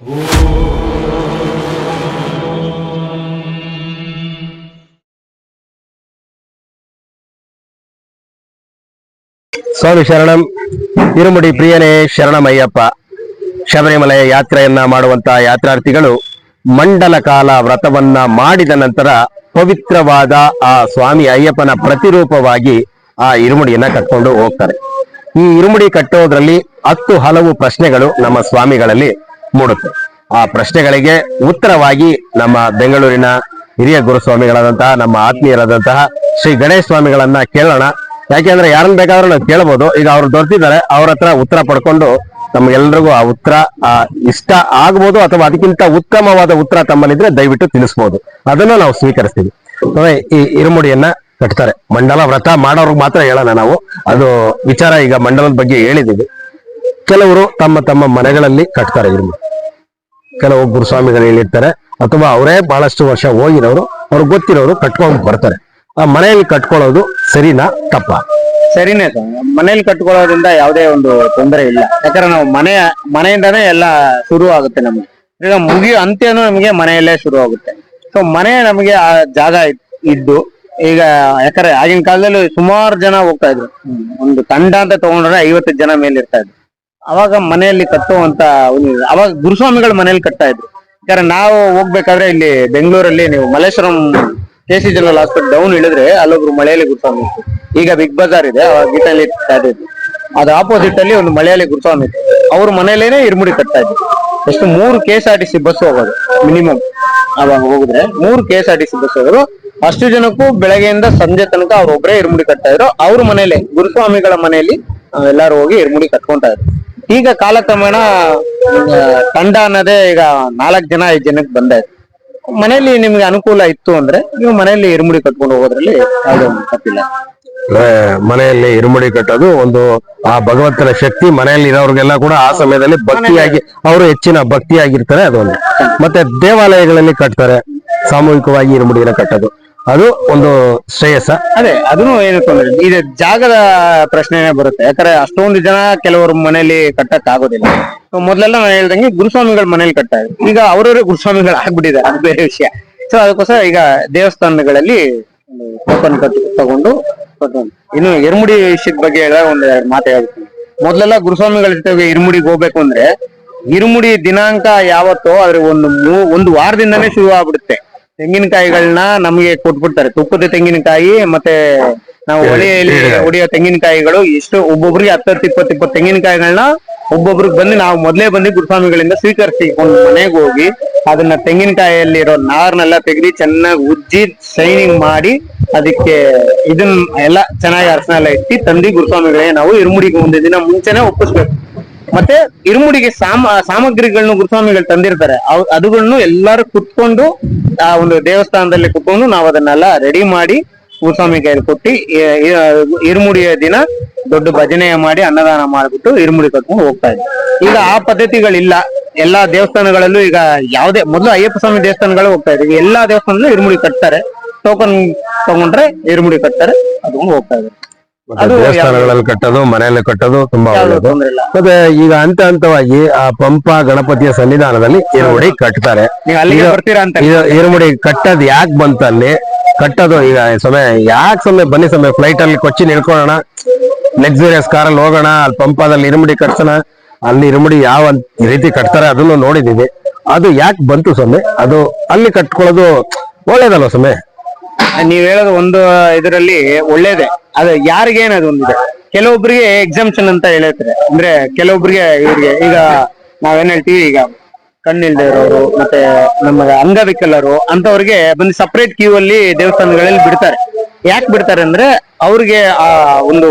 ಸ್ವಾಮಿ ಶರಣಂ, ಇರುಮುಡಿ ಪ್ರಿಯನೇ ಶರಣಮಯ್ಯಪ್ಪ. ಶಬರಿಮಲೆ ಯಾತ್ರೆಯನ್ನ ಮಾಡುವಂತ ಯಾತ್ರಾರ್ಥಿಗಳು ಮಂಡಲ ಕಾಲ ವ್ರತವನ್ನ ಮಾಡಿದ ನಂತರ ಪವಿತ್ರವಾದ ಆ ಸ್ವಾಮಿ ಅಯ್ಯಪ್ಪನ ಪ್ರತಿರೂಪವಾಗಿ ಆ ಇರುಮುಡಿಯನ್ನ ಕಟ್ಕೊಂಡು ಹೋಗ್ತಾರೆ. ಈ ಇರುಮುಡಿ ಕಟ್ಟೋದ್ರಲ್ಲಿ ಹತ್ತು ಹಲವು ಪ್ರಶ್ನೆಗಳು ನಮ್ಮ ಸ್ವಾಮಿಗಳಲ್ಲಿ ಮೂಡುತ್ತೆ. ಆ ಪ್ರಶ್ನೆಗಳಿಗೆ ಉತ್ತರವಾಗಿ ನಮ್ಮ ಬೆಂಗಳೂರಿನ ಹಿರಿಯ ಗುರುಸ್ವಾಮಿಗಳಾದಂತಹ, ನಮ್ಮ ಆತ್ಮೀಯರಾದಂತಹ ಶ್ರೀ ಗಣೇಶ ಸ್ವಾಮಿಗಳನ್ನ ಕೇಳೋಣ. ಯಾಕೆಂದ್ರೆ ಯಾರನ್ನ ಬೇಕಾದ್ರೂ ನಾವು ಕೇಳಬಹುದು. ಈಗ ಅವ್ರು ದೊರೆತಿದ್ದಾರೆ, ಅವ್ರ ಹತ್ರ ಉತ್ತರ ಪಡ್ಕೊಂಡು ನಮ್ಗೆಲ್ರಿಗೂ ಆ ಉತ್ತರ, ಆ ಇಷ್ಟ ಆಗ್ಬೋದು ಅಥವಾ ಅದಕ್ಕಿಂತ ಉತ್ತಮವಾದ ಉತ್ತರ ತಮ್ಮಲ್ಲಿದ್ರೆ ದಯವಿಟ್ಟು ತಿಳಿಸ್ಬೋದು. ಅದನ್ನ ನಾವು ಸ್ವೀಕರಿಸ್ತೀವಿ. ಈ ಇರುಮುಡಿಯನ್ನ ಕಟ್ತಾರೆ. ಮಂಡಲ ವ್ರತ ಮಾಡೋರ್ಗೆ ಮಾತ್ರ ಹೇಳೋಣ ನಾವು. ಅದು ವಿಚಾರ ಈಗ ಮಂಡಲದ ಬಗ್ಗೆ ಹೇಳಿದೀವಿ ಕೆಲವರು ತಮ್ಮ ತಮ್ಮ ಮನೆಗಳಲ್ಲಿ ಕಟ್ತಾರೆ ಇರುಮುಡಿ ಕೆಲವು ಗುರುಸ್ವಾಮಿಗಳು ಹೇಳಿರ್ತಾರೆ, ಅಥವಾ ಅವರೇ ಬಹಳಷ್ಟು ವರ್ಷ ಹೋಗಿರೋರು ಅವ್ರಿಗೆ ಗೊತ್ತಿರೋರು ಕಟ್ಕೊಂಡು ಬರ್ತಾರೆ. ಆ ಮನೆಯಲ್ಲಿ ಕಟ್ಕೊಳ್ಳೋದು ಸರಿನಾ ತಪ್ಪ? ಸರಿನೇ ಸರ್. ಮನೇಲಿ ಕಟ್ಕೊಳ್ಳೋದ್ರಿಂದ ಯಾವುದೇ ಒಂದು ತೊಂದರೆ ಇಲ್ಲ. ಯಾಕಂದ್ರೆ ನಾವು ಮನೆ ಮನೆಯಿಂದಾನೇ ಎಲ್ಲ ಶುರು ಆಗುತ್ತೆ ನಮ್ಗೆ. ಈಗ ಮುಗಿಯೋ ಅಂತ್ಯನೂ ನಮಗೆ ಮನೆಯಲ್ಲೇ ಶುರು ಆಗುತ್ತೆ. ಸೊ ಮನೆ ನಮಗೆ ಆ ಜಾಗ ಇದ್- ಇದ್ದು, ಈಗ ಯಾಕಂದ್ರೆ ಆಗಿನ ಕಾಲದಲ್ಲಿ ಸುಮಾರು ಜನ ಹೋಗ್ತಾ ಇದ್ರು. ಒಂದು ತಂಡ ಅಂತ ತಗೊಂಡ್ರೆ ಐವತ್ತು ಜನ ಮೇಲೆ ಇರ್ತಾ ಇದ್ರು. ಅವಾಗ ಮನೆಯಲ್ಲಿ ಕಟ್ಟುವಂತ ಅವಾಗ ಗುರುಸ್ವಾಮಿಗಳು ಮನೆಯಲ್ಲಿ ಕಟ್ತಾ ಇದ್ರು. ಯಾಕಂದ್ರೆ ನಾವು ಹೋಗ್ಬೇಕಾದ್ರೆ ಇಲ್ಲಿ ಬೆಂಗಳೂರಲ್ಲಿ ನೀವು Malleshwaram K C general hospital down ಇಳಿದ್ರೆ ಅಲ್ಲೊಬ್ರು ಮಳೆಯಲ್ಲಿ ಗುರುಸ್ವಾಮಿ ಇತ್ತು. ಈಗ ಬಿಗ್ ಬಜಾರ್ ಇದೆ ಅವಾಗ ಗೀಟಲ್ಲಿ ಇತ್ತು ಅದು ಆಪೋಸಿಟ್ ಅಲ್ಲಿ ಒಂದು ಮಳೆಯಲ್ಲಿ ಗುರುಸ್ವಾಮಿ ಇತ್ತು ಅವ್ರ ಮನೆಯಲ್ಲೇನೆ ಇರ್ಮುಡಿ ಕಟ್ತಾ ಇದ್ರು. ಎಷ್ಟು ಮೂರು K S R T C bus ಹೋಗೋದು ಮಿನಿಮಮ್ ಅವಾಗ ಹೋಗಿದ್ರೆ ಮೂರು K S R T C bus ಹೋಗೋದು. ಅಷ್ಟು ಜನಕ್ಕೂ ಬೆಳಗ್ಗೆಯಿಂದ ಸಂಜೆ ತನಕ ಅವ್ರ ಒಬ್ಬರೇ ಇರ್ಮುಡಿ ಕಟ್ತಾ ಇದ್ರು. ಅವ್ರ ಮನೇಲೆ ಗುರುಸ್ವಾಮಿಗಳ ಮನೆಯಲ್ಲಿ ಆ, ಎಲ್ಲಾರು ಹೋಗಿ ಇರ್ಮುಡಿ ಕಟ್ಕೊಂತಾ ಇದ್ರು. ಈಗ ಕಾಲಕ್ರಮೇಣ ತಂಡ ಅನ್ನೋದೇ ಈಗ ನಾಲ್ಕು ಜನ, ಐದು ಜನಕ್ಕೆ ಬಂದೆ ಮನೆಯಲ್ಲಿ ನಿಮ್ಗೆ ಅನುಕೂಲ ಇತ್ತು ಅಂದ್ರೆ ನೀವು ಮನೆಯಲ್ಲಿ ಇರುಮುಡಿ ಕಟ್ಕೊಂಡು ಹೋಗೋದ್ರಲ್ಲಿ ಯಾವುದೇ ಒಂದು ತಪ್ಪಿಲ್ಲ. ಮನೆಯಲ್ಲಿ ಇರುಮುಡಿ ಕಟ್ಟೋದು ಒಂದು, ಆ ಭಗವಂತನ ಶಕ್ತಿ ಮನೆಯಲ್ಲಿ ಇರೋರಿಗೆಲ್ಲ ಕೂಡ ಆ ಸಮಯದಲ್ಲಿ ಭಕ್ತಿಯಾಗಿ, ಅವರು ಹೆಚ್ಚಿನ ಭಕ್ತಿಯಾಗಿರ್ತಾರೆ, ಅದೊಂದು. ಮತ್ತೆ ದೇವಾಲಯಗಳಲ್ಲಿ ಕಟ್ತಾರೆ, ಸಾಮೂಹಿಕವಾಗಿ ಇರುಮುಡಿನ ಕಟ್ಟೋದು. ಅದು ಒಂದು ಶ್ರೇಯಸ್ಸ. ಅದೇ, ಅದನ್ನು ಏನು ತೊಂದರೆ. ಇದು ಜಾಗದ ಪ್ರಶ್ನೆನೇ ಬರುತ್ತೆ. ಯಾಕಂದ್ರೆ ಅಷ್ಟೊಂದು ಜನ ಕೆಲವರು ಮನೆಯಲ್ಲಿ ಕಟ್ಟಕ್ ಆಗೋದಿಲ್ಲ ಮೊದಲೆಲ್ಲ ನಾನು ಹೇಳ್ದಂಗೆ ಗುರುಸ್ವಾಮಿಗಳ ಮನೇಲಿ ಕಟ್ಟಾರೆ ಈಗ ಅವರವರೇ ಗುರುಸ್ವಾಮಿಗಳು ಆಗ್ಬಿಟ್ಟಿದ್ದಾರೆ. ಅದು ಬೇರೆ ವಿಷಯ. ಸೊ ಅದಕ್ಕೋಸ್ಕರ ಈಗ ದೇವಸ್ಥಾನಗಳಲ್ಲಿ ಟೋಕನ್ ತಗೊಂಡು ಕಟ್ಕೊಂಡು. ಇನ್ನು ಎರ್ಮುಡಿ ವಿಷಯದ ಬಗ್ಗೆ ಹೇಳ ಒಂದು ಮಾತು ಹೇಳ್ತೀನಿ. ಮೊದಲೆಲ್ಲ ಗುರುಸ್ವಾಮಿಗಳ ಜೊತೆಗೆ ಇರುಮುಡಿಗೆ ಹೋಗ್ಬೇಕು ಅಂದ್ರೆ, ಇರುಮುಡಿ ದಿನಾಂಕ ಯಾವತ್ತೋ ಅದ್ರ ಒಂದು ಒಂದು ವಾರದಿಂದನೇ ಶುರು ಆಗ್ಬಿಡುತ್ತೆ ತೆಂಗಿನಕಾಯಿಗಳನ್ನ ನಮಗೆ ಕೊಟ್ಬಿಡ್ತಾರೆ. ತುಪ್ಪದ ತೆಂಗಿನಕಾಯಿ ಮತ್ತೆ ನಾವು ಹೊಳೆಯಲ್ಲಿ ಹೊಡೆಯೋ ತೆಂಗಿನಕಾಯಿಗಳು ಇಷ್ಟು ಒಬ್ಬೊಬ್ರಿಗೆ ಹತ್ತತ್ತು ಇಪ್ಪತ್ತು ಇಪ್ಪತ್ತು ತೆಂಗಿನಕಾಯಿಗಳನ್ನ ಒಬ್ಬೊಬ್ರಿಗೆ ಬಂದು ನಾವು ಮೊದಲೇ ಬಂದು ಗುರುಸ್ವಾಮಿಗಳಿಂದ ಸ್ವೀಕರಿಸಿಕೊಂಡು ಮನೆಗೆ ಹೋಗಿ ಅದನ್ನ ತೆಂಗಿನಕಾಯಿಯಲ್ಲಿರೋ ನಾರ್ನೆಲ್ಲ ತೆಗೆದು ಚೆನ್ನಾಗಿ ಉಜ್ಜಿ ಶೈನಿಂಗ್ ಮಾಡಿ ಅದಕ್ಕೆ ಇದನ್ನ ಎಲ್ಲ ಚೆನ್ನಾಗಿ ಅರ್ಶನ ಎಲ್ಲ ಇಟ್ಟು ತಂದು ಗುರುಸ್ವಾಮಿಗಳಿಗೆ ನಾವು ಇರುಮುಡಿಗೆ ಒಂದು ದಿನ ಮುಂಚೆನೆ ಒಪ್ಪಿಸ್ಬೇಕು. ಮತ್ತೆ ಇರುಮುಡಿಗೆ ಸಾಮ, ಸಾಮಗ್ರಿಗಳನ್ನು ಗುರುಸ್ವಾಮಿಗಳು ತಂದಿರ್ತಾರೆ. ಅದುಗಳನ್ನು ಎಲ್ಲಾರು ಕುತ್ಕೊಂಡು, ಆ ಒಂದು ದೇವಸ್ಥಾನದಲ್ಲಿ ಕುತ್ಕೊಂಡು ನಾವು ಅದನ್ನೆಲ್ಲ ರೆಡಿ ಮಾಡಿ ಗುರುಸ್ವಾಮಿ ಕೈಯಲ್ಲಿ ಕೊಟ್ಟು ಇರುಮುಡಿಯ ದಿನ ದೊಡ್ಡ ಭಜನೆಯ ಮಾಡಿ ಅನ್ನದಾನ ಮಾಡ್ಬಿಟ್ಟು ಇರುಮುಡಿ ಕಟ್ಕೊಂಡು ಹೋಗ್ತಾ ಇದ್ವಿ. ಈಗ ಆ ಪದ್ಧತಿಗಳಿಲ್ಲ. ಎಲ್ಲಾ ದೇವಸ್ಥಾನಗಳಲ್ಲೂ ಈಗ ಯಾವ್ದೇ, ಮೊದಲು ಅಯ್ಯಪ್ಪ ಸ್ವಾಮಿ ದೇವಸ್ಥಾನಗಳು ಹೋಗ್ತಾ ಇದ್ವಿ. ಎಲ್ಲಾ ದೇವಸ್ಥಾನದಲ್ಲೂ ಇರುಮುಡಿ ಕಟ್ತಾರೆ. ಟೋಕನ್ ತಗೊಂಡ್ರೆ ಇರುಮುಡಿ ಕಟ್ತಾರೆ. ಅದೊಂದು ಹೋಗ್ತಾ ಇದ್ದಾರೆ ದೇವಸ್ಥಾನಗಳಲ್ಲಿ ಕಟ್ಟೋದು ಮನೆಯಲ್ಲಿ ಕಟ್ಟೋದು ತುಂಬಾ ಒಳ್ಳೇದು. ಮತ್ತೆ ಈಗ ಹಂತ ಹಂತವಾಗಿ ಆ ಪಂಪ ಗಣಪತಿಯ ಸನ್ನಿಧಾನದಲ್ಲಿ ಇರುಮುಡಿ ಕಟ್ತಾರೆ. ಇರುಮುಡಿ ಕಟ್ಟೋದು ಯಾಕೆ ಬಂತ ಅಲ್ಲಿ ಕಟ್ಟೋದು ಈಗ ಸಮಯ ಯಾಕೆ ಸಮಯ ಬನ್ನಿ ಸಮಯ ಫ್ಲೈಟ್ ಅಲ್ಲಿ ಕೊಚ್ಚಿ ನಿಲ್ಕೊಳ್ಳೋಣ ಲಕ್ಸುರಿಯಸ್ ಕಾರಲ್ಲಿ ಹೋಗೋಣ ಅಲ್ಲಿ ಪಂಪದಲ್ಲಿ ಇರುಮುಡಿ ಕಟ್ಸೋಣ ಅಲ್ಲಿ ಇರುಮುಡಿ ಯಾವ ರೀತಿ ಕಟ್ತಾರೆ ಅದನ್ನು ನೋಡಿದೀವಿ. ಅದು ಯಾಕೆ ಬಂತು ಸಮಯ ಅದು ಅಲ್ಲಿ ಕಟ್ಕೊಳ್ಳೋದು ಒಳ್ಳೇದಲ್ವ ಸಮಯ ನೀವ್ ಹೇಳೋದು ಒಂದು ಇದರಲ್ಲಿ ಒಳ್ಳೇದೇ. ಅದು ಯಾರಿಗೇನ ಒಂದಿದೆ ಕೆಲವೊಬ್ರಿಗೆ ಎಕ್ಸಾಮ್ಷನ್ ಅಂತ ಹೇಳಿರ್ತಾರೆ ಅಂದ್ರೆ ಕೆಲವೊಬ್ರಿಗೆ ಇವ್ರಿಗೆ ಈಗ ನಾವೇನ್ ಹೇಳ್ತೀವಿ ಈಗ ಕಣ್ಣಿಲ್ದೇ ಇರೋರು ಮತ್ತೆ ನಮ್ಮ ಅಂಗವಿಕಲರು ಅಂತವ್ರಿಗೆ ಬಂದು ಸಪರೇಟ್ ಕ್ಯೂ ಅಲ್ಲಿ ದೇವಸ್ಥಾನಗಳಲ್ಲಿ ಬಿಡ್ತಾರೆ. ಯಾಕೆ ಬಿಡ್ತಾರೆ ಅಂದ್ರೆ ಅವ್ರಿಗೆ ಆ ಒಂದು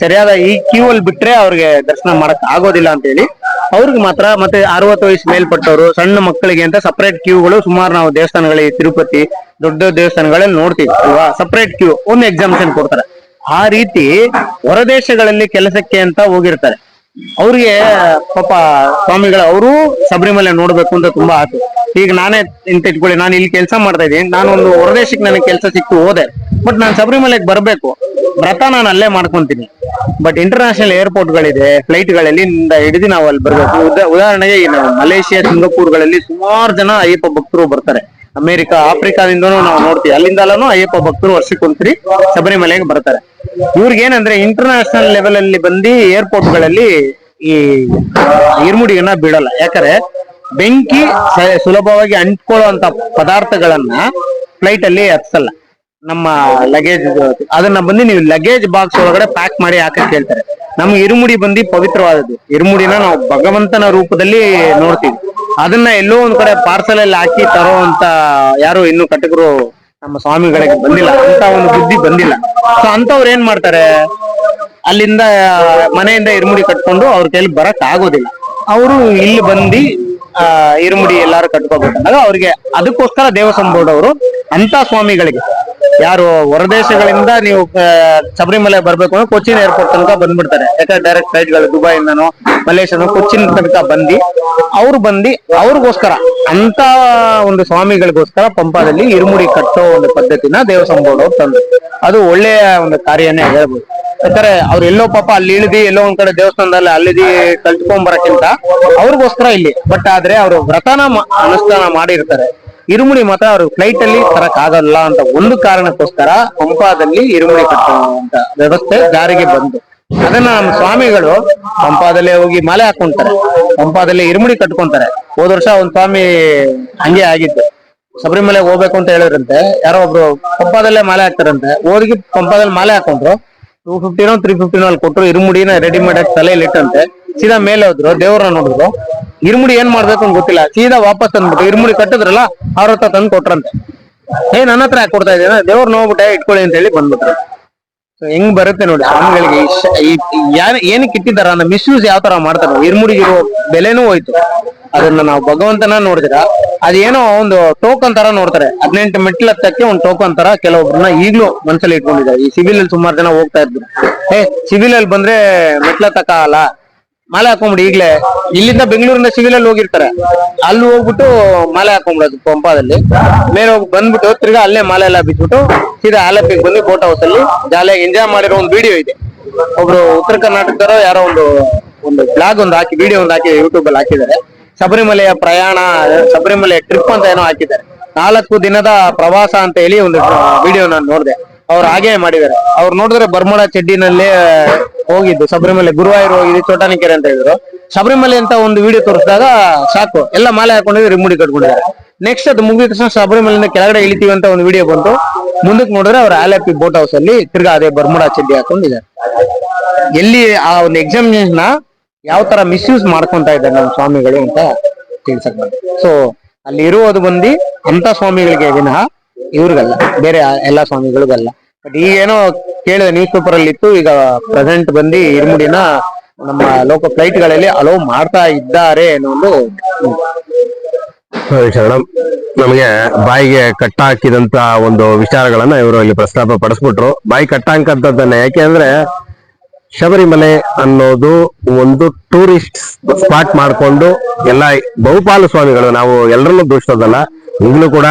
ಸರಿಯಾದ ಈ ಕ್ಯೂ ಅಲ್ಲಿ ಬಿಟ್ರೆ ಅವ್ರಿಗೆ ದರ್ಶನ ಮಾಡಕ್ ಆಗೋದಿಲ್ಲ ಅಂತ ಹೇಳಿ ಅವ್ರಿಗೆ ಮಾತ್ರ ಮತ್ತೆ ಅರವತ್ತು ವಯಸ್ಸು ಮೇಲ್ಪಟ್ಟವರು, ಸಣ್ಣ ಮಕ್ಕಳಿಗೆ ಅಂತ ಸಪರೇಟ್ ಕ್ಯೂಗಳು ಸುಮಾರು ನಾವು ದೇವಸ್ಥಾನಗಳಲ್ಲಿ, ತಿರುಪತಿ, ದೊಡ್ಡ ದೇವಸ್ಥಾನಗಳಲ್ಲಿ ನೋಡ್ತೀವಿ ಅಲ್ವಾ? ಸಪ್ರೇಟ್ ಕ್ಯೂ ಒಂದು ಎಕ್ಸಾಮಿಷನ್ ಕೊಡ್ತಾರೆ. ಆ ರೀತಿ ಹೊರದೇಶಗಳಲ್ಲಿ ಕೆಲಸಕ್ಕೆ ಅಂತ ಹೋಗಿರ್ತಾರೆ. ಅವ್ರಿಗೆ ಪಾಪ ಸ್ವಾಮಿಗಳ ಅವರು ಶಬರಿಮಲೆ ನೋಡ್ಬೇಕು ಅಂತ ತುಂಬಾ ಆಸೆ. ಈಗ ನಾನೇ ಇಂತ ಇಟ್ಕೊಳ್ಳಿ, ನಾನು ಇಲ್ಲಿ ಕೆಲಸ ಮಾಡ್ತಾ ಇದ್ದೀನಿ, ನಾನು ಒಂದು ಹೊರದೇಶಕ್ಕೆ ನನಗೆ ಕೆಲಸ ಸಿಕ್ತು ಹೋದೆ ಬಟ್ ನಾನು ಶಬರಿಮಲೆಗೆ ಬರಬೇಕು. ವ್ರತ ನಾನು ಅಲ್ಲೇ ಮಾಡ್ಕೊಂತೀನಿ. ಬಟ್ ಇಂಟರ್ನ್ಯಾಷನಲ್ ಏರ್ಪೋರ್ಟ್ ಗಳಿದೆ ಫ್ಲೈಟ್ಗಳಲ್ಲಿ ಹಿಡಿದು ನಾವು ಅಲ್ಲಿ ಬರ್ಬೇಕು. ಉದಾ- ಉದಾಹರಣೆಗೆ ಮಲೇಷಿಯಾ, ಸಿಂಗಾಪುರ್ಗಳಲ್ಲಿ ಸುಮಾರು ಜನ ಅಯ್ಯಪ್ಪ ಭಕ್ತರು ಬರ್ತಾರೆ. ಅಮೆರಿಕ, ಆಫ್ರಿಕಾದಿಂದನೂ ನಾವು ನೋಡ್ತೀವಿ. ಅಲ್ಲಿಂದಲೂ ಅಯ್ಯಪ್ಪ ಭಕ್ತರು ವರ್ಷಕ್ಕೊಂದ್ಸರಿ ಶಬರಿಮಲೆಗೆ ಬರ್ತಾರೆ. ಇವ್ರಿಗೆ ಏನಂದ್ರೆ ಇಂಟರ್ನ್ಯಾಷನಲ್ ಲೆವೆಲ್ ಅಲ್ಲಿ ಬಂದು ಏರ್ಪೋರ್ಟ್ಗಳಲ್ಲಿ ಈ ಇರ್ಮುಡಿಯನ್ನ ಬಿಡಲ್ಲ. ಯಾಕಂದ್ರೆ ಬೆಂಕಿ ಸುಲಭವಾಗಿ ಅಂಟ್ಕೊಳ್ಳುವಂತ ಪದಾರ್ಥಗಳನ್ನ ಫ್ಲೈಟ್ ಅಲ್ಲಿ ಹತ್ಸಲ್ಲ ನಮ್ಮ ಲಗೇಜ್ ಅದನ್ನ ಬಂದು ನೀವು ಲಗೇಜ್ ಬಾಕ್ಸ್ ಒಳಗಡೆ ಪ್ಯಾಕ್ ಮಾಡಿ ಹಾಕಕ್ ಹೇಳ್ತಾರೆ. ನಮ್ಗೆ ಇರುಮುಡಿ ಬಂದು ಪವಿತ್ರವಾದದ್ದು. ಇರುಮುಡಿನ ನಾವು ಭಗವಂತನ ರೂಪದಲ್ಲಿ ನೋಡ್ತೀವಿ. ಅದನ್ನ ಎಲ್ಲೋ ಒಂದ್ ಕಡೆ ಪಾರ್ಸಲ್ ಅಲ್ಲಿ ಹಾಕಿ ತರೋ ಅಂತ ಯಾರು ಇನ್ನು ಕಟಕರು ನಮ್ಮ ಸ್ವಾಮಿಗಳಿಗೆ ಬಂದಿಲ್ಲ, ಅಂತ ಒಂದು ಬುದ್ಧಿ ಬಂದಿಲ್ಲ. ಸೊ ಅಂತವ್ರು ಏನ್ ಮಾಡ್ತಾರೆ? ಅಲ್ಲಿಂದ, ಮನೆಯಿಂದ ಇರುಮುಡಿ ಕಟ್ಕೊಂಡು ಅವ್ರ ಕೈಲಿ ಬರಕ್ ಆಗೋದಿಲ್ಲ. ಅವರು ಇಲ್ಲಿ ಬಂದು, ಆ, ಇರುಮುಡಿ ಎಲ್ಲಾರು ಕಟ್ಕೋಬೇಕಂದಾಗ ಅವ್ರಿಗೆ ಅದಕ್ಕೋಸ್ಕರ ದೇವಸ್ಥಾನ ಬೋರ್ಡ್ ಅವರು ಅಂತ ಸ್ವಾಮಿಗಳಿಗೆ ಯಾರು ಹೊರದೇಶಗಳಿಂದ ನೀವು ಶಬರಿಮಲೆ ಬರ್ಬೇಕು ಅಂದ್ರೆ ಕೊಚ್ಚಿನ್ ಏರ್ಪೋರ್ಟ್ ತನಕ ಬಂದ್ಬಿಡ್ತಾರೆ. ಯಾಕಂದ್ರೆ ಡೈರೆಕ್ಟ್ ಫ್ಲೈಟ್ಗಳು ದುಬೈಯಿಂದನೋ, ಮಲೇಷಿಯಾನೋ ಕೊಚ್ಚಿನ್ ತನಕ ಬಂದು, ಅವ್ರು ಬಂದು ಅವ್ರಿಗೋಸ್ಕರ ಅಂತ ಒಂದು ಸ್ವಾಮಿಗಳಿಗೋಸ್ಕರ ಪಂಪಾದಲ್ಲಿ ಇರುಮುಡಿ ಕಟ್ಟೋ ಒಂದು ಪದ್ಧತಿನ ಅವ್ರು ತಂದ್ರು ಅದು ಒಳ್ಳೆಯ ಒಂದು ಕಾರ್ಯನೇ ಹೇಳ್ಬೋದು. ಯಾಕಂದ್ರೆ ಅವ್ರು ಎಲ್ಲೋ ಪಾಪ ಅಲ್ಲಿ ಇಳಿದಿ, ಎಲ್ಲೋ ಒಂದ್ ಕಡೆ ದೇವಸ್ಥಾನದಲ್ಲಿ ಅಲ್ಲಿದಿ ಕಲ್ತ್ಕೊಂಡ್ ಬರಕ್ಕಿಂತ ಅವ್ರಿಗೋಸ್ಕರ ಇಲ್ಲಿ. ಬಟ್ ಆದ್ರೆ ಅವರು ವ್ರತನ ಅನುಷ್ಠಾನ ಮಾಡಿರ್ತಾರೆ. ಇರುಮುಡಿ ಮಾತ್ರ ಅವ್ರು ಫ್ಲೈಟ್ ಅಲ್ಲಿ ತರಕ್ ಆಗಲ್ಲ ಅಂತ ಒಂದು ಕಾರಣಕ್ಕೋಸ್ಕರ ಪಂಪಾದಲ್ಲಿ ಇರುಮುಡಿ ಕಟ್ಟುವಂತ ವ್ಯವಸ್ಥೆ ಜಾರಿಗೆ ಬಂತು. ಅದನ್ನ ನಮ್ಮ ಸ್ವಾಮಿಗಳು ಪಂಪಾದಲ್ಲೇ ಹೋಗಿ ಮಾಲೆ ಹಾಕೊಂತಾರೆ. ಪಂಪಾದಲ್ಲಿ ಇರುಮುಡಿ ಕಟ್ಕೊಂತಾರೆ. ಹೋದ ವರ್ಷ ಒಂದ್ ಸ್ವಾಮಿ ಹಂಗೆ ಆಗಿದ್ದು. ಶಬರಿಮಲೆಗೆ ಹೋಗ್ಬೇಕು ಅಂತ ಹೇಳಿದ್ರಂತೆ. ಯಾರೋ ಒಬ್ರು ಪಂಪಾದಲ್ಲೇ ಮಾಲೆ ಹಾಕ್ತಾರಂತೆ. ಹೋಗಿ ಪಂಪಾದಲ್ಲಿ ಮಾಲೆ ಹಾಕೊಂಡ್ರು. ಟೂ ಫಿಫ್ಟಿನೋ ತ್ರೀ ಫಿಫ್ಟಿನೋ ಅಲ್ಲಿ ಕೊಟ್ರು. ಇರುಮುಡಿನ ರೆಡಿಮೇಡ್ ತಲೆಯಲ್ಲಿ ಇಟ್ಟಂತೆ. ಸೀದಾ ಮೇಲೆ ಹೋದ್ರು, ದೇವ್ರನ್ನ ನೋಡಿದ್ರು. ಇರ್ಮುಡಿ ಏನ್ ಮಾಡ್ಬೇಕು ಅಂತ ಗೊತ್ತಿಲ್ಲ. ಸೀದಾ ವಾಪಸ್ ತಂದ್ಬಿಟ್ಟು ಇರ್ಮುಡಿ ಕಟ್ಟಿದ್ರಲ್ಲ, ಅವ್ರ ಹತ್ರ ತಂದು ಕೊಟ್ರಂತೆ. ಏ, ನನ್ನ ಹತ್ರ ಯಾಕೆ ಕೊಡ್ತಾ ಇದ್ದೇನೆ ದೇವ್ರ ನೋಡ್ಬಿಟ್ಟೆ, ಇಟ್ಕೊಳ್ಳಿ ಅಂತ ಹೇಳಿ ಬಂದ್ಬಿಟ್ರು. ಹೆಂಗ್ ಬರುತ್ತೆ ನೋಡಿ ಸ್ವಾಮಿಗಳಿಗೆ ಏನಕ್ಕೆ ಅನ್ನೋ ಮಿಸ್ಯೂಸ್ ಯಾವ ತರ ಮಾಡ್ತಾರೆ ಇರುಮುಡಿಗಿರೋ ಬೆಲೆನೂ ಹೋಯ್ತು. ಅದನ್ನ ನಾವು ಭಗವಂತನ ನೋಡಿದ್ರ. ಅದೇನೋ ಒಂದು ಟೋಕನ್ ತರ ನೋಡ್ತಾರೆ. ಹದಿನೆಂಟು ಮೆಟ್ಲ ಹತ್ತಕ್ಕೆ ಒಂದು ಟೋಕನ್ ತರ ಕೆಲವೊಬ್ರನ್ನ ಈಗ್ಲೂ ಮನ್ಸಲ್ಲಿ ಇಟ್ಕೊಂಡಿದ್ದಾರೆ. ಈ ಸಿವಿಲ್ ಅಲ್ಲಿ ಸುಮಾರು ಜನ ಹೋಗ್ತಾ ಇದ್ರು. ಏ ಸಿವಿಲ್ ಅಲ್ಲಿ ಬಂದ್ರೆ ಮೆಟ್ಲ ತಕ ಅಲ್ಲ. ಮಾಲೆ ಹಾಕೊಂಬಿಡಿ ಈಗ್ಲೇ. ಇಲ್ಲಿಂದ ಬೆಂಗಳೂರಿಂದ ಸಿವಿಲ್ ಅಲ್ಲಿ ಹೋಗಿರ್ತಾರೆ. ಅಲ್ಲಿ ಹೋಗ್ಬಿಟ್ಟು ಮಾಲೆ ಹಾಕೊಂಬಿಡೋದು ಪಂಪಾದಲ್ಲಿ. ಮೇಲೆ ಹೋಗಿ, ಬಂದ್ಬಿಟ್ಟು ತಿರ್ಗಾ ಅಲ್ಲೇ ಮಾಲೆ ಎಲ್ಲ ಬಿಟ್ಬಿಟ್ಟು ಸೀದಾ ಆಲಪಿಗೆ ಬಂದು ಬೋಟ್ ಹೌಸ್ ಅಲ್ಲಿ ಜಾಲಿಯಾಗಿ ಎಂಜಾಯ್ ಮಾಡಿರೋ ಒಂದು ವಿಡಿಯೋ ಇದೆ. ಒಬ್ರು ಉತ್ತರ ಕರ್ನಾಟಕದವರು ಯಾರೋ ಒಂದು ಒಂದು ಬ್ಲಾಗ್ ಒಂದು ಹಾಕಿ ವಿಡಿಯೋ ಒಂದು ಹಾಕಿ ಯೂಟ್ಯೂಬ್ ಅಲ್ಲಿ ಹಾಕಿದ್ದಾರೆ. ಶಬರಿಮಲೆಯ ಪ್ರಯಾಣ ಶಬರಿಮಲೆ ಟ್ರಿಪ್ ಅಂತ ಏನೋ ಹಾಕಿದ್ದಾರೆ. ನಾಲ್ಕು ದಿನದ ಪ್ರವಾಸ ಅಂತ ಹೇಳಿ ಒಂದು ವಿಡಿಯೋ ನಾನು ನೋಡಿದೆ. ಅವ್ರು ಹಾಗೆ ಮಾಡಿದ್ದಾರೆ. ಅವ್ರು ನೋಡಿದ್ರೆ ಬರ್ಮಡ ಚೆಡ್ಡಿನಲ್ಲೇ ಹೋಗಿದ್ದು. ಶಬರಿಮಲೆ, ಗುರುವಾಯೂರು ಹೋಗಿದ್ದು ಚೋಟಾನಿಕೆರೆ ಅಂತ ಹೇಳಿದ್ರು. ಶಬರಿಮಲೆ ಅಂತ ಒಂದು ವಿಡಿಯೋ ತೋರಿಸಿದಾಗ ಸಾಕು. ಎಲ್ಲ ಮಾಲೆ ಹಾಕೊಂಡಿದ್ದು ರಿಮುಡಿ ಕಟ್ಕೊಂಡಿದ್ದಾರೆ. ನೆಕ್ಸ್ಟ್ ಅದು ಮುಗಿದ ತಕ್ಷಣ ಶಬರಿಮಲೆಯಿಂದ ಕೆಳಗಡೆ ಇಳಿತೀವಿ ಅಂತ ಒಂದು ವಿಡಿಯೋ ಬಂತು. ಮುಂದಕ್ಕೆ ನೋಡಿದ್ರೆ ಅವ್ರ ಆಲೆಪಿ ಬೋಟ್ ಹೌಸ್ ಅಲ್ಲಿ ತಿರ್ಗಾ ಅದೇ ಬರ್ಮುಡ ಚೆಡ್ಡಿ ಹಾಕೊಂಡಿದ್ದಾರೆ. ಎಲ್ಲಿ ಆ ಒಂದು ಎಕ್ಸಾಮಿನೇಷನ್ನ ಯಾವ ತರ ಮಿಸ್ಯೂಸ್ ಮಾಡ್ಕೊಂತ ಇದ್ದಾರೆ ನಮ್ಮ ಸ್ವಾಮಿಗಳು ಅಂತ ತಿಳ್ಸಕ್ ಸೊ ಅಲ್ಲಿ ಇರುವುದು ಬಂದು ಅಂತ ಸ್ವಾಮಿಗಳಿಗೆ ವಿನಃ ಇವ್ರಿಗಲ್ಲ. ಬೇರೆ ಎಲ್ಲಾ ಸ್ವಾಮಿಗಳಿಗಲ್ಲ. ಬಟ್ ಈಗ ಏನೋ ಕೇಳಿದೆ ನ್ಯೂಸ್ ಪೇಪರ್ ಅಲ್ಲಿ ಇತ್ತು, ಈಗ ಪ್ರೆಸೆಂಟ್ ಬಂದು ಇರ್ಮುಡಿನ ನಮ್ಮ ಲೋಕ ಫ್ಲೈಟ್ಗಳಲ್ಲಿ ಅಲೋ ಮಾಡ್ತಾ ಇದ್ದಾರೆ ಅನ್ನೋ ಒಂದು ಶರಣಂ, ನಮಗೆ ಬಾಯಿಗೆ ಕಟ್ಟಾಕಿದಂತ ಒಂದು ವಿಚಾರಗಳನ್ನ ಇವರು ಇಲ್ಲಿ ಪ್ರಸ್ತಾಪ ಪಡಿಸ್ಬಿಟ್ರು ಬಾಯಿ ಕಟ್ಟಾಕಂತದ್ದನ್ನ, ಯಾಕೆಂದ್ರೆ ಶಬರಿಮಲೆ ಅನ್ನೋದು ಒಂದು ಟೂರಿಸ್ಟ್ ಸ್ಪಾಟ್ ಮಾಡ್ಕೊಂಡು ಎಲ್ಲ ಬಹುಪಾಲು ಸ್ವಾಮಿಗಳು, ನಾವು ಎಲ್ಲರನ್ನೂ ದೂಷಿಸೋದಲ್ಲ ಈಗಲೂ ಕೂಡ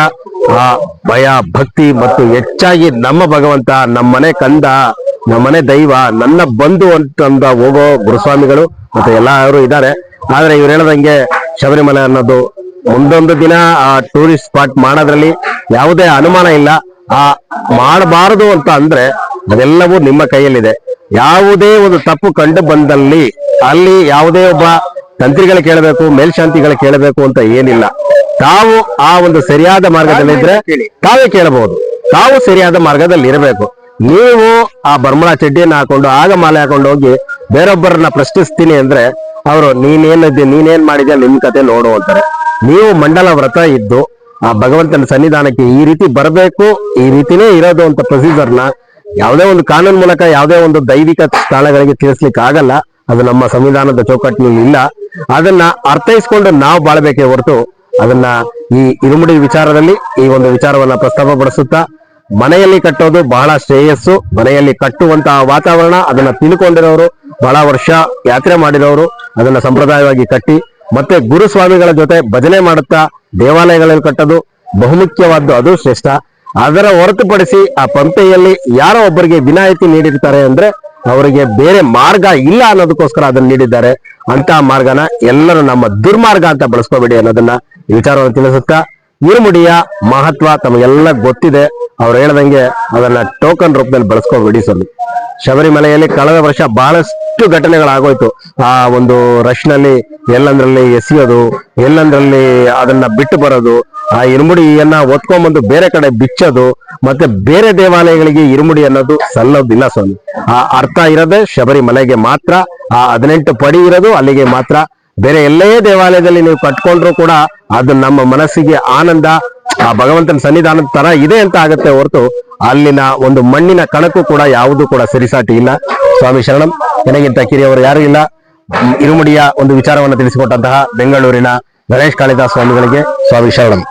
ಆ ಭಯ, ಭಕ್ತಿ ಮತ್ತು ಹೆಚ್ಚಾಗಿ ನಮ್ಮ ಭಗವಂತ, ನಮ್ಮನೆ ಕಂದ, ನಮ್ಮನೆ ದೈವ, ನನ್ನ ಬಂಧು ಅಂತಂದ ಹೋಗೋ ಗುರುಸ್ವಾಮಿಗಳು ಮತ್ತೆ ಎಲ್ಲರೂ ಇದ್ದಾರೆ. ಆದ್ರೆ ಇವ್ರು ಹೇಳದಂಗೆ ಶಬರಿಮಲೆ ಅನ್ನೋದು ಮುಂದೊಂದು ದಿನ ಆ ಟೂರಿಸ್ಟ್ ಸ್ಪಾಟ್ ಮಾಡೋದ್ರಲ್ಲಿ ಯಾವುದೇ ಅನುಮಾನ ಇಲ್ಲ. ಆ ಮಾಡಬಾರದು ಅಂತ ಅಂದ್ರೆ ಅದೆಲ್ಲವೂ ನಿಮ್ಮ ಕೈಯಲ್ಲಿದೆ. ಯಾವುದೇ ಒಂದು ತಪ್ಪು ಕಂಡು ಬಂದಲ್ಲಿ ಅಲ್ಲಿ ಯಾವುದೇ ಒಬ್ಬ ತಂತ್ರಿಗಳು ಕೇಳಬೇಕು, ಮೇಲ್ಶಾಂತಿಗಳು ಕೇಳಬೇಕು ಅಂತ ಏನಿಲ್ಲ. ತಾವು ಆ ಒಂದು ಸರಿಯಾದ ಮಾರ್ಗದಲ್ಲಿ ಇದ್ರೆ ತಾವೇ ಕೇಳಬಹುದು. ತಾವು ಸರಿಯಾದ ಮಾರ್ಗದಲ್ಲಿ ಇರಬೇಕು. ನೀವು ಆ ಬರ್ಮಳ ಚಡ್ಡಿಯನ್ನು ಹಾಕೊಂಡು ಆಗ ಮಾಲೆ ಹಾಕೊಂಡು ಹೋಗಿ ಬೇರೊಬ್ಬರನ್ನ ಪ್ರಶ್ನಿಸ್ತೀನಿ ಅಂದ್ರೆ ಅವರು ನೀನೇನಿದ್ದೆ ನೀನೇನ್ ಮಾಡಿದ್ಯಾ? ನಿಮ್ ಕತೆ ನೋಡು ಅಂತಾರೆ. ನೀವು ಮಂಡಲ ವ್ರತ ಇದ್ದು ಆ ಭಗವಂತನ ಸನ್ನಿಧಾನಕ್ಕೆ ಈ ರೀತಿ ಬರಬೇಕು ಈ ರೀತಿನೇ ಇರೋದು ಅಂತ ಪ್ರೊಸೀಜರ್ನ ಯಾವುದೇ ಒಂದು ಕಾನೂನು ಮೂಲಕ ಯಾವುದೇ ಒಂದು ದೈವಿಕ ಸ್ಥಳಗಳಿಗೆ ತಿಳಿಸ್ಲಿಕ್ಕೆ ಆಗಲ್ಲ ಅದು ನಮ್ಮ ಸಂವಿಧಾನದ ಚೌಕಟ್ಟಿನಲ್ಲಿ ಇಲ್ಲ ಅದನ್ನ ಅರ್ಥೈಸ್ಕೊಂಡು ನಾವು ಬಾಳ್ಬೇಕೇ ಹೊರತು ಅದನ್ನ ಈ ಇರುಮುಡಿ ವಿಚಾರದಲ್ಲಿ ಈ ಒಂದು ವಿಚಾರವನ್ನ ಪ್ರಸ್ತಾಪ ಪಡಿಸುತ್ತಾ ಮನೆಯಲ್ಲಿ ಕಟ್ಟೋದು ಬಹಳ ಶ್ರೇಯಸ್ಸು. ಮನೆಯಲ್ಲಿ ಕಟ್ಟುವಂತಹ ವಾತಾವರಣ, ಅದನ್ನ ತಿಳ್ಕೊಂಡಿರೋರು ಬಹಳ ವರ್ಷ ಯಾತ್ರೆ ಮಾಡಿರೋರು ಅದನ್ನ ಸಂಪ್ರದಾಯವಾಗಿ ಕಟ್ಟಿ, ಮತ್ತೆ ಗುರುಸ್ವಾಮಿಗಳ ಜೊತೆ ಭಜನೆ ಮಾಡುತ್ತಾ ದೇವಾಲಯಗಳಲ್ಲಿ ಕಟ್ಟೋದು ಬಹುಮುಖ್ಯವಾದ್ದು, ಅದು ಶ್ರೇಷ್ಠ. ಅದರ ಹೊರತುಪಡಿಸಿ ಆ ಪಂಪೆಯಲ್ಲಿ ಯಾರೋ ಒಬ್ಬರಿಗೆ ವಿನಾಯಿತಿ ನೀಡಿರ್ತಾರೆ ಅಂದ್ರೆ ಅವರಿಗೆ ಬೇರೆ ಮಾರ್ಗ ಇಲ್ಲ ಅನ್ನೋದಕ್ಕೋಸ್ಕರ ಅದನ್ನ ನೀಡಿದ್ದಾರೆ. ಅಂತ ಮಾರ್ಗನ ಎಲ್ಲರೂ ನಮ್ಮ ದುರ್ಮಾರ್ಗ ಅಂತ ಬಳಸ್ಕೋಬೇಡಿ ಅನ್ನೋದನ್ನ ವಿಚಾರವನ್ನು ತಿಳಿಸುತ್ತಾ ಇರುಮುಡಿಯ ಮಹತ್ವ ತಮಗೆಲ್ಲ ಗೊತ್ತಿದೆ. ಅವ್ರು ಹೇಳ್ದಂಗೆ ಅದನ್ನ ಟೋಕನ್ ರೂಪದಲ್ಲಿ ಬಳಸ್ಕೊಬಿಡಿ ಸರ್ ಶಬರಿಮಲೆಯಲ್ಲಿ ಕಳೆದ ವರ್ಷ ಬಹಳಷ್ಟು ಘಟನೆಗಳಾಗೋಯ್ತು. ಆ ಒಂದು ರಶ್ನಲ್ಲಿ ಎಲ್ಲಂದ್ರಲ್ಲಿ ಎಸೆಯೋದು, ಎಲ್ಲಂದ್ರಲ್ಲಿ ಅದನ್ನ ಬಿಟ್ಟು ಬರೋದು, ಆ ಇರುಮುಡಿಯನ್ನ ಒತ್ಕೊಂಬಂದು ಬೇರೆ ಕಡೆ ಬಿಚ್ಚೋದು, ಮತ್ತೆ ಬೇರೆ ದೇವಾಲಯಗಳಿಗೆ ಇರುಮುಡಿ ಅನ್ನೋದು ಸಲ್ಲೋದಿಲ್ಲ ಸ್ವಾಮಿ. ಆ ಅರ್ಥ ಇರೋದೇ ಶಬರಿಮಲೆಗೆ ಮಾತ್ರ, ಆ ಹದಿನೆಂಟು ಪಡಿ ಇರೋದು ಅಲ್ಲಿಗೆ ಮಾತ್ರ. ಬೇರೆ ಎಲ್ಲೇ ದೇವಾಲಯದಲ್ಲಿ ನೀವು ಕಟ್ಕೊಂಡ್ರು ಕೂಡ ಅದು ನಮ್ಮ ಮನಸ್ಸಿಗೆ ಆನಂದ, ಆ ಭಗವಂತನ ಸನ್ನಿಧಾನದ ತರ ಇದೆ ಅಂತ ಆಗತ್ತೆ ಹೊರತು ಅಲ್ಲಿನ ಒಂದು ಮಣ್ಣಿನ ಕಣಕ್ಕೂ ಕೂಡ ಯಾವುದು ಕೂಡ ಸರಿಸಾಟಿ ಇಲ್ಲ. ಸ್ವಾಮಿ ಶರಣಂ ನನಗಿಂತ ಕಿರಿಯವರು ಯಾರು ಇಲ್ಲ. ಇರುಮುಡಿಯ ಒಂದು ವಿಚಾರವನ್ನು ತಿಳಿಸಿಕೊಟ್ಟಂತಹ ಬೆಂಗಳೂರಿನ ಗಣೇಶ್ ಕಾಳಿದಾಸ್ ಸ್ವಾಮಿಗಳಿಗೆ ಸ್ವಾಮಿ ಶರಣು.